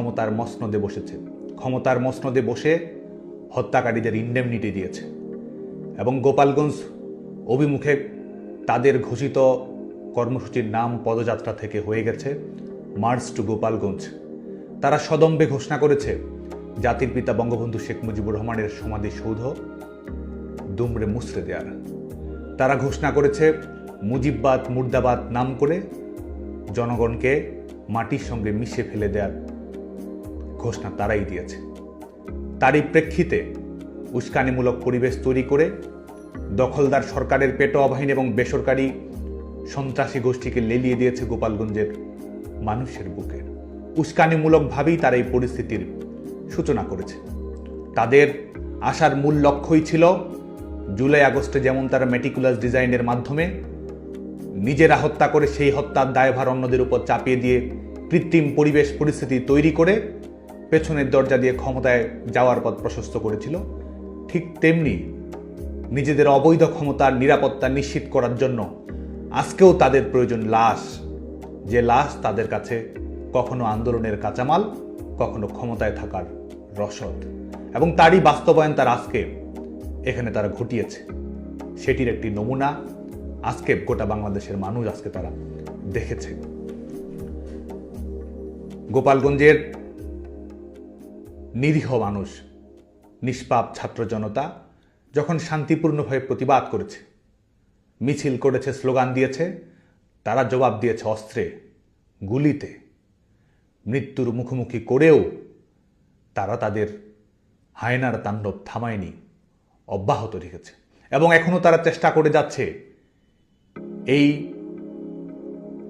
ক্ষমতার মসনদে বসেছে। ক্ষমতার মসনদে বসে হত্যাকারীদের ইন্ডেমনিটি দিয়েছে। এবং গোপালগঞ্জ অভিমুখে তাদের ঘোষিত কর্মসূচির নাম পদযাত্রা থেকে হয়ে গেছে মার্চ টু গোপালগঞ্জ। তারা সদম্বে ঘোষণা করেছে, জাতির পিতা বঙ্গবন্ধু শেখ মুজিবুর রহমানের সমাধিসৌধ দুমড়ে মুচড়ে দেয়ার। তারা ঘোষণা করেছে, মুজিববাদ মুর্দাবাদ নাম করে জনগণকে মাটির সঙ্গে মিশে ফেলে দেওয়ার ঘোষণা তারাই দিয়েছে। তারই প্রেক্ষিতে উস্কানিমূলক পরিবেশ তৈরি করে দখলদার সরকারের পেটোয়া বাহিনী এবং বেসরকারি সন্ত্রাসী গোষ্ঠীকে লেলিয়ে দিয়েছে গোপালগঞ্জের মানুষের বুকে। উস্কানিমূলকভাবেই তারা এই পরিস্থিতির সূচনা করেছে। তাদের আসার মূল লক্ষ্যই ছিল জুলাই আগস্টে যেমন তারা মেটিকুলাস ডিজাইনের মাধ্যমে নিজেরা হত্যা করে সেই হত্যার দায়ভার অন্যদের উপর চাপিয়ে দিয়ে কৃত্রিম পরিবেশ পরিস্থিতি তৈরি করে পেছনের দরজা দিয়ে ক্ষমতায় যাওয়ার পথ প্রশস্ত করেছিল। ঠিক তেমনি নিজেদের অবৈধ ক্ষমতার নিরাপত্তা নিশ্চিত করার জন্য আজকেও তাদের প্রয়োজন লাশ। যে লাশ তাদের কাছে কখনো আন্দোলনের কাঁচামাল, কখনো ক্ষমতায় থাকার রসদ। এবং তারই বাস্তবায়ন তার আজকে এখানে তারা ঘটিয়েছে। সেটির একটি নমুনা আজকে গোটা বাংলাদেশের মানুষ আজকে তারা দেখেছে। গোপালগঞ্জের নিরীহ মানুষ, নিষ্পাপ ছাত্র জনতা যখন শান্তিপূর্ণভাবে প্রতিবাদ করেছে, মিছিল করেছে, স্লোগান দিয়েছে, তারা জবাব দিয়েছে অস্ত্রে, গুলিতে। মৃত্যুর মুখোমুখি করেও তারা তাদের হায়নার তাণ্ডব থামায়নি, অব্যাহত রেখেছে এবং এখনও তারা চেষ্টা করে যাচ্ছে এই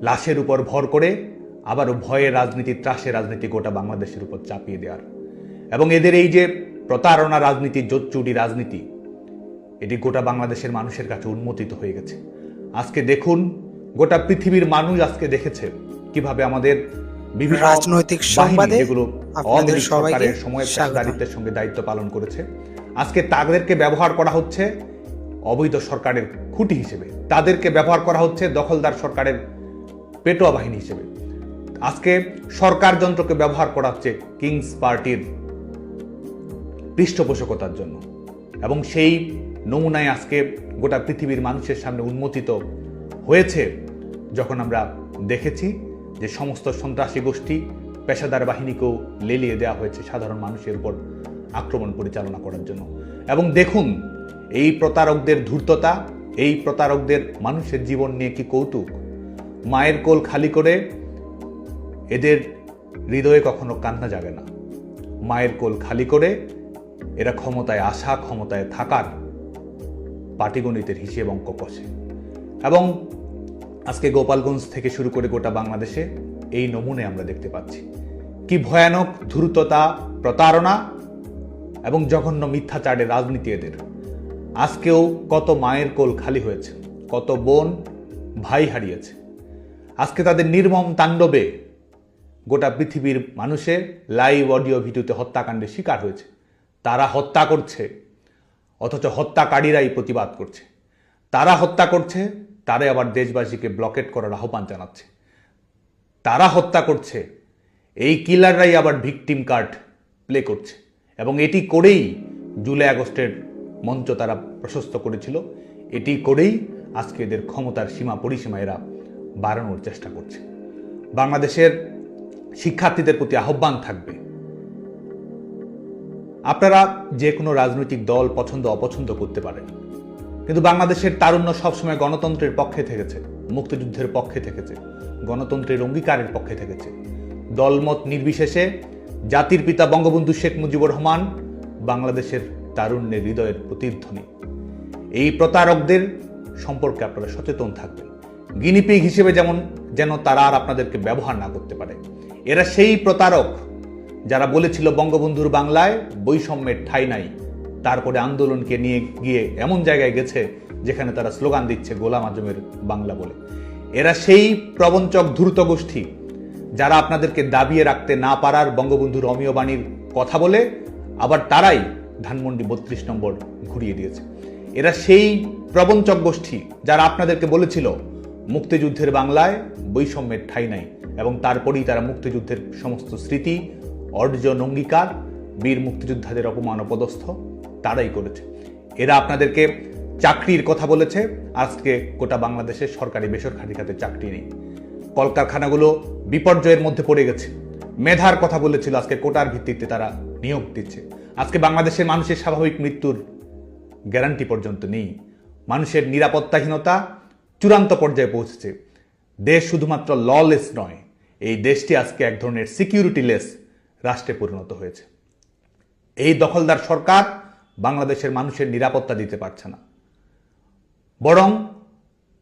লাশের উপর ভর করে আবারও ভয়ে রাজনীতি ত্রাসের রাজনীতি গোটা বাংলাদেশের উপর চাপিয়ে দেওয়ার। এবং এদের এই যে প্রতারণা রাজনীতি জোচ্চুটি রাজনীতি এটি গোটা বাংলাদেশের মানুষের কাছে উন্মোচিত হয়ে গেছে। আজকে দেখুন গোটা পৃথিবীর মানুষ আজকে দেখেছে কীভাবে আমাদের বিভিন্ন রাজনৈতিক সংবাদে যেগুলো সরকারের সময় সঙ্গে দায়িত্ব পালন করেছে। আজকে তাদেরকে ব্যবহার করা হচ্ছে অবৈধ সরকারের খুঁটি হিসেবে। তাদেরকে ব্যবহার করা হচ্ছে দখলদার সরকারের পেটোয়া বাহিনী হিসেবে। আজকে সরকার যন্ত্রকে ব্যবহার করা হচ্ছে কিংস পার্টির পৃষ্ঠপোষকতার জন্য। এবং সেই নমুনায় আজকে গোটা পৃথিবীর মানুষের সামনে উন্মোচিত হয়েছে যখন আমরা দেখেছি যে সমস্ত সন্ত্রাসী গোষ্ঠী পেশাদার বাহিনীকেও লেলিয়ে দেওয়া হয়েছে সাধারণ মানুষের উপর আক্রমণ পরিচালনা করার জন্য। এবং দেখুন, এই প্রতারকদের ধূর্ততা, এই প্রতারকদের মানুষের জীবন নিয়ে কি কৌতুক। মায়ের কোল খালি করে এদের হৃদয়ে কখনো কান্না জাগে না। মায়ের কোল খালি করে এরা ক্ষমতায় আসা, ক্ষমতায় থাকার পাটিগণিতের হিসেব অঙ্ক কষে। এবং আজকে গোপালগঞ্জ থেকে শুরু করে গোটা বাংলাদেশে এই নমুনে আমরা দেখতে পাচ্ছি। কি ভয়ানক ধূর্ততা, প্রতারণা এবং জঘন্য মিথ্যাচারের রাজনীতি এদের। আজকেও কত মায়ের কোল খালি হয়েছে, কত বোন ভাই হারিয়েছে। আজকে তাদের নির্মম তাণ্ডবে গোটা পৃথিবীর মানুষের লাইভ অডিও ভিডিওতে হত্যাকাণ্ডের শিকার হয়েছে। তারা হত্যা করছে, অথচ হত্যাকারীরাই প্রতিবাদ করছে। তারা হত্যা করছে, তারাই আবার দেশবাসীকে ব্লকেট করার আহ্বান জানাচ্ছে। তারা হত্যা করছে, এই কিলাররাই আবার ভিকটিম কার্ড প্লে করছে। এবং এটি করেই জুলাই আগস্টের মঞ্চ তারা প্রশস্ত করেছিল। এটি করেই আজকে এদের ক্ষমতার সীমা পরিসীমা এরা বাড়ানোর চেষ্টা করছে। বাংলাদেশের শিক্ষার্থীদের প্রতি আহ্বান থাকবে আপনারা যে কোনো রাজনৈতিক দল পছন্দ, অপছন্দ করতে পারেন। কিন্তু বাংলাদেশের তারুণ্য সবসময় গণতন্ত্রের পক্ষে থেকেছে, মুক্তিযুদ্ধের পক্ষে থেকেছে, গণতন্ত্রের অঙ্গীকারের পক্ষে থেকেছে। দলমত নির্বিশেষে জাতির পিতা বঙ্গবন্ধু শেখ মুজিবুর রহমান বাংলাদেশের তারুণ্যের হৃদয়ের প্রতিধ্বনি। এই প্রতারকদের সম্পর্কে আপনারা সচেতন থাকবেন। গিনিপিগ হিসেবে যেমন, যেন তারা আর আপনাদেরকে ব্যবহার না করতে পারে। এরা সেই প্রতারক যারা বলেছিল বঙ্গবন্ধুর বাংলায় বৈষম্যের ঠাই নাই, তারপরে আন্দোলনকে নিয়ে গিয়ে এমন জায়গায় গেছে যেখানে তারা স্লোগান দিচ্ছে গোলাম আজমের বাংলা বলে। এরা সেই প্রবঞ্চক ধূর্ত গোষ্ঠী যারা আপনাদেরকে দাবিয়ে রাখতে না পারার বঙ্গবন্ধুর অমীয় বাণীর কথা বলে, আবার তারাই ধানমন্ডি বত্রিশ নম্বর ঘুরিয়ে দিয়েছে। এরা সেই প্রবঞ্চক গোষ্ঠী যারা আপনাদেরকে বলেছিল মুক্তিযুদ্ধের বাংলায় বৈষম্যের ঠাই নাই এবং তারপরেই তারা মুক্তিযুদ্ধের সমস্ত স্মৃতি অর্জন অঙ্গীকার, বীর মুক্তিযোদ্ধাদের অপমান অপদস্থ তারাই করেছে। এরা আপনাদেরকে চাকরির কথা বলেছে। আজকে গোটা বাংলাদেশের সরকারি বেসরকারি খাতে চাকরি নেই। কলকারখানাগুলো বিপর্যয়ের মধ্যে পড়ে গেছে। মেধার কথা বলেছিল, আজকে কোটার ভিত্তিতে তারা নিয়োগ দিচ্ছে। আজকে বাংলাদেশের মানুষের স্বাভাবিক মৃত্যুর গ্যারান্টি পর্যন্ত নেই। মানুষের নিরাপত্তাহীনতা চূড়ান্ত পর্যায়ে পৌঁছেছে। দেশ শুধুমাত্র ললেস নয়, এই দেশটি আজকে এক ধরনের সিকিউরিটিলেস রাষ্ট্রে পরিণত হয়েছে। এই দখলদার সরকার বাংলাদেশের মানুষের নিরাপত্তা দিতে পারছে না। বরং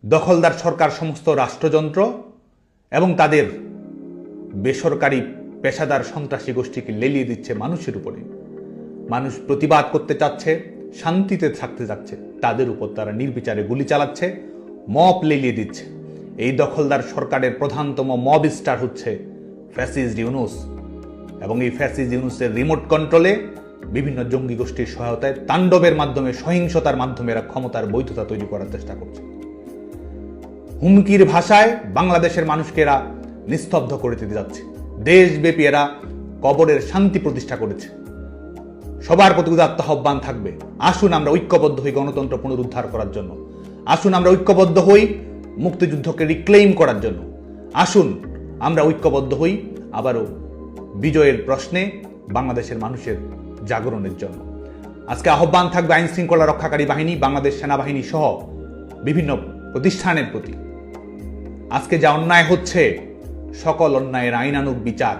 দখলদার সরকার সমস্ত রাষ্ট্রযন্ত্র এবং তাদের বেসরকারি পেশাদার সন্ত্রাসী গোষ্ঠীকে লেলিয়ে দিচ্ছে মানুষের উপরে। মানুষ প্রতিবাদ করতে চাচ্ছে, শান্তিতে থাকতে চাচ্ছে, তাদের উপর তারা নির্বিচারে গুলি চালাচ্ছে মপ লেলিয়ে দিচ্ছে। এই দখলদার সরকারের প্রধানতম মব স্টার হচ্ছে ফ্যাসিস ইউনুস। এবং এই ফ্যাসিস ইউনুসের রিমোট কন্ট্রোলে বিভিন্ন জঙ্গি গোষ্ঠীর সহায়তায় তাণ্ডবের মাধ্যমে, সহিংসতার মাধ্যমে এরা ক্ষমতার বৈধতা তৈরি করার চেষ্টা করছে। হুমকির ভাষায় বাংলাদেশের মানুষকে এরা নিস্তব্ধ করে দিতে যাচ্ছে। দেশব্যাপী এরা কবরের শান্তি প্রতিষ্ঠা করেছে। সবার প্রতি উদাত্ত আহ্বান থাকবে, আসুন আমরা ঐক্যবদ্ধ হই গণতন্ত্র পুনরুদ্ধার করার জন্য। আসুন আমরা ঐক্যবদ্ধ হই মুক্তিযুদ্ধকে রিক্লেইম করার জন্য। আসুন আমরা ঐক্যবদ্ধ হই আবারও বিজয়ের প্রশ্নে বাংলাদেশের মানুষের জাগরণের জন্য। আজকে আহ্বান থাকবে আইন শৃঙ্খলা রক্ষাকারী বাহিনী, বাংলাদেশ সেনাবাহিনী সহ বিভিন্ন প্রতিষ্ঠানের প্রতি। আজকে যা অন্যায় হচ্ছে, সকল অন্যায়ের আইনানুগ বিচার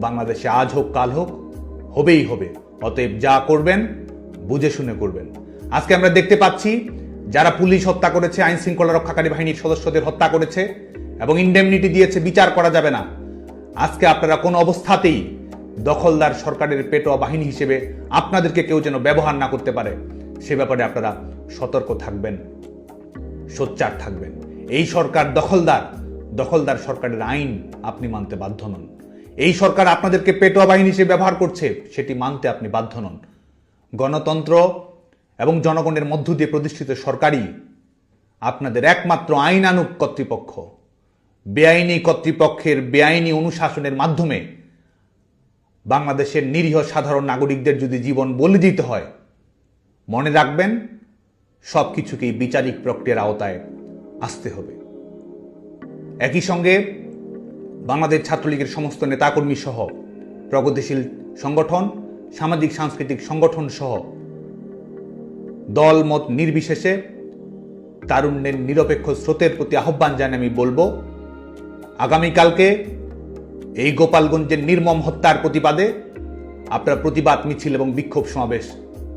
বাংলাদেশে আজ হোক, কাল হোক, হবেই হবে। অতএব যা করবেন, বুঝে শুনে করবেন। আজকে আমরা দেখতে পাচ্ছি, যারা পুলিশ হত্যা করেছে আইন শৃঙ্খলা রক্ষাকারী বাহিনীর সদস্যদের হত্যা করেছে এবং ইন্ডেমনিটি দিয়েছে, বিচার করা যাবে না। আজকে আপনারা কোনো অবস্থাতেই দখলদার সরকারের পেটোয়া বাহিনী হিসেবে আপনাদেরকে কেউ যেন ব্যবহার না করতে পারে, সে ব্যাপারে আপনারা সতর্ক থাকবেন, সোচ্চার থাকবেন। এই সরকার দখলদার দখলদার সরকারের আইন আপনি মানতে বাধ্য নন। এই সরকার আপনাদেরকে পেটোয়া বাহিনী হিসেবে ব্যবহার করছে, সেটি মানতে আপনি বাধ্য নন। গণতন্ত্র এবং জনগণের মধ্য দিয়ে প্রতিষ্ঠিত সরকারই আপনাদের একমাত্র আইনানুগ কর্তৃপক্ষ। বেআইনি কর্তৃপক্ষের বেআইনি অনুশাসনের মাধ্যমে বাংলাদেশের নিরীহ সাধারণ নাগরিকদের যদি জীবন বলি দিতে হয়, মনে রাখবেন সব কিছুকেই বিচারিক প্রক্রিয়ার আওতায় আসতে হবে। একই সঙ্গে বাংলাদেশ ছাত্রলীগের সমস্ত নেতাকর্মী সহ প্রগতিশীল সংগঠন, সামাজিক সাংস্কৃতিক সংগঠন সহ দল মত নির্বিশেষে তারুণ্যের নিরপেক্ষ স্রোতের প্রতি আহ্বান জানিয়ে আমি বলব আগামীকালকে এই গোপালগঞ্জের নির্মম হত্যার প্রতিবাদে আপনারা প্রতিবাদ মিছিল এবং বিক্ষোভ সমাবেশ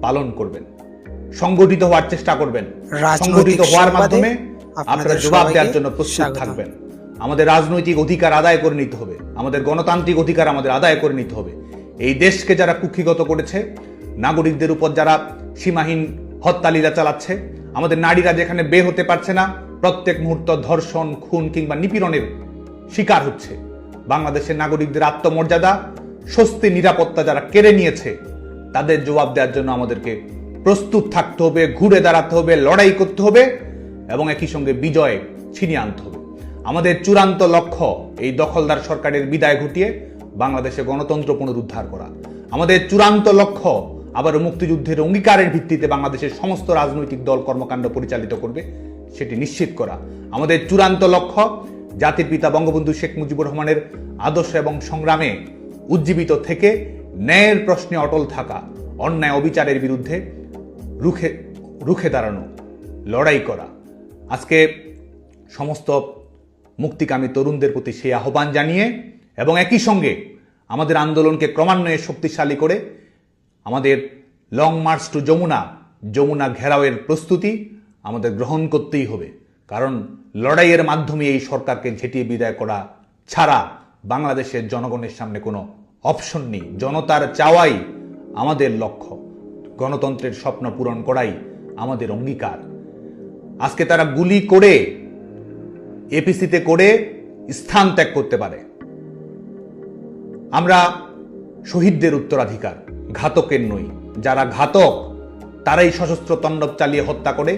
পালন করবেন। সংগঠিত হওয়ার চেষ্টা করবেন। সংগঠিত হওয়ার মাধ্যমে আপনারা জবাব দেওয়ার জন্য প্রস্তুত থাকবেন। আমাদের রাজনৈতিক অধিকার আদায় করে নিতে হবে। আমাদের গণতান্ত্রিক অধিকার আমাদের আদায় করে নিতে হবে। এই দেশকে যারা কুক্ষিগত করেছে নাগরিকদের উপর যারা সীমাহীন হত্যালীলা চালাচ্ছে আমাদের নারীরা যেখানে বে হতে পারছে না প্রত্যেক মুহূর্ত ধর্ষণ খুন কিংবা নিপীড়নের শিকার হচ্ছে। বাংলাদেশের নাগরিকদের আত্মমর্যাদা, স্বস্তি, নিরাপত্তা যারা কেড়ে নিয়েছে, তাদের জবাব দেওয়ার জন্য আমাদেরকে প্রস্তুত থাকতে হবে, ঘুরে দাঁড়াতে হবে, লড়াই করতে হবে এবং একই সঙ্গে বিজয় ছিনিয়ে আনতে হবে। আমাদের চূড়ান্ত লক্ষ্য এই দখলদার সরকারের বিদায় ঘটিয়ে বাংলাদেশে গণতন্ত্র পুনরুদ্ধার করা। আমাদের চূড়ান্ত লক্ষ্য আবার মুক্তিযুদ্ধের অঙ্গীকারের ভিত্তিতে বাংলাদেশের সমস্ত রাজনৈতিক দল কর্মকাণ্ড পরিচালিত করবে, সেটি নিশ্চিত করা। আমাদের চূড়ান্ত লক্ষ্য জাতির পিতা বঙ্গবন্ধু শেখ মুজিবুর রহমানের আদর্শ এবং সংগ্রামে উজ্জীবিত থেকে ন্যায়ের প্রশ্নে অটল থাকা, অন্যায় অবিচারের বিরুদ্ধে রুখে রুখে দাঁড়ানো, লড়াই করা। আজকে সমস্ত মুক্তিকামী তরুণদের প্রতি সেই আহ্বান জানিয়ে এবং একই সঙ্গে আমাদের আন্দোলনকে ক্রমান্বয়ে শক্তিশালী করে আমাদের long march to Jamuna Jamuna ঘেরাওয়ের প্রস্তুতি আমাদের গ্রহণ করতেই হবে। কারণ লড়াইয়ের মাধ্যমে এই সরকারকে ঝেঁটিয়ে বিদায় করা ছাড়া বাংলাদেশের জনগণের সামনে কোনো অপশন নেই। জনতার চাওয়াই আমাদের লক্ষ্য। গণতন্ত্রের স্বপ্ন পূরণ করাই আমাদের অঙ্গীকার। আজকে তারা গুলি করে, এপিসিতে করে স্থান ত্যাগ করতে পারে। আমরা শহীদদের উত্তরাধিকার, ঘাতকের নই। যারা ঘাতক, তারাই সশস্ত্র তাণ্ডব চালিয়ে হত্যা করে